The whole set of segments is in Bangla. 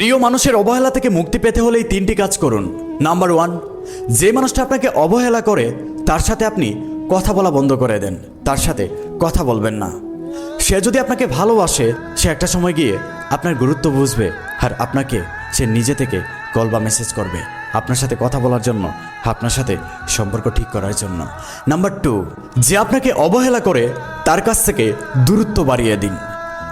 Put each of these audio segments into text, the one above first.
প্রিয় মানুষের অবহেলা থেকে মুক্তি পেতে হলে এই তিনটি কাজ করুন। নাম্বার ওয়ান যে মানুষটা আপনাকে অবহেলা করে, তার সাথে আপনি কথা বলা বন্ধ করে দেন। তার সাথে কথা বলবেন না। সে যদি আপনাকে ভালোবাসে, সে একটা সময় গিয়ে আপনার গুরুত্ব বুঝবে আর আপনাকে সে নিজে থেকে কল বা মেসেজ করবে আপনার সাথে কথা বলার জন্য, আপনার সাথে সম্পর্ক ঠিক করার জন্য। নাম্বার টু যে আপনাকে অবহেলা করে, তার কাছ থেকে দূরত্ব বাড়িয়ে দিন।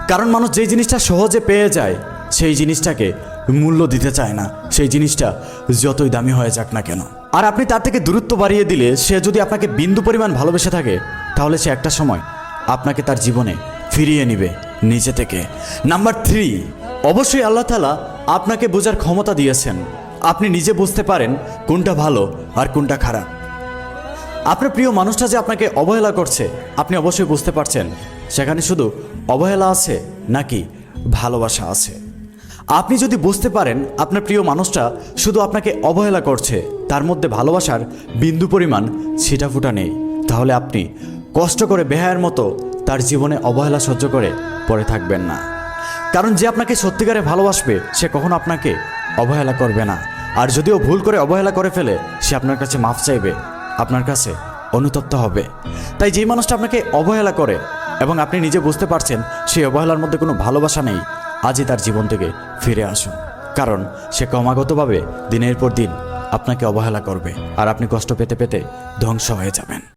কারণ মানুষ যেই জিনিসটা সহজে পেয়ে যায় সেই জিনিসটাকে মূল্য দিতে চায় না। সেই জিনিসটা যতই দামি হয়ে যাক না কেন। আর আপনি তার থেকে দূরত্ব বাড়িয়ে দিলে সে যদি আপনাকে বিন্দু পরিমাণ ভালোবেসে থাকে, তাহলে সে একটা সময় আপনাকে তার জীবনে ফিরিয়ে নিবে নিজে থেকে। নাম্বার থ্রি, অবশ্যই আল্লাহ তালা আপনাকে বোঝার ক্ষমতা দিয়েছেন। আপনি নিজে বুঝতে পারেন কোনটা ভালো আর কোনটা খারাপ। আপনার প্রিয় মানুষটা যে আপনাকে অবহেলা করছে, আপনি অবশ্যই বুঝতে পারছেন, সেখানে শুধু অবহেলা আছে নাকি ভালোবাসা আছে। আপনি যদি বুঝতে পারেন আপনার প্রিয় মানুষটা শুধু আপনাকে অবহেলা করছে, তার মধ্যে ভালোবাসার বিন্দু পরিমাণ ছিটাফুটা নেই, তাহলে আপনি কষ্ট করে বেহায়ের মতো তার জীবনে অবহেলা সহ্য করে পড়ে থাকবেন না। কারণ যে আপনাকে সত্যিকারে ভালোবাসবে, সে কখনো আপনাকে অবহেলা করবে না। আর যদিও ভুল করে অবহেলা করে ফেলে, সে আপনার কাছে মাফ চাইবে, আপনার কাছে অনুতপ্ত হবে। তাই যেই মানুষটা আপনাকে অবহেলা করে এবং আপনি নিজে বুঝতে পারছেন, সেই অবহেলার মধ্যে কোনো ভালোবাসা নেই, আজই তার জীবন থেকে ফিরে আসুন। কারণ সে ক্রমাগতভাবে দিনের পর দিন আপনাকে অবহেলা করবে আর আপনি কষ্ট পেতে পেতে ধ্বংস হয়ে যাবেন।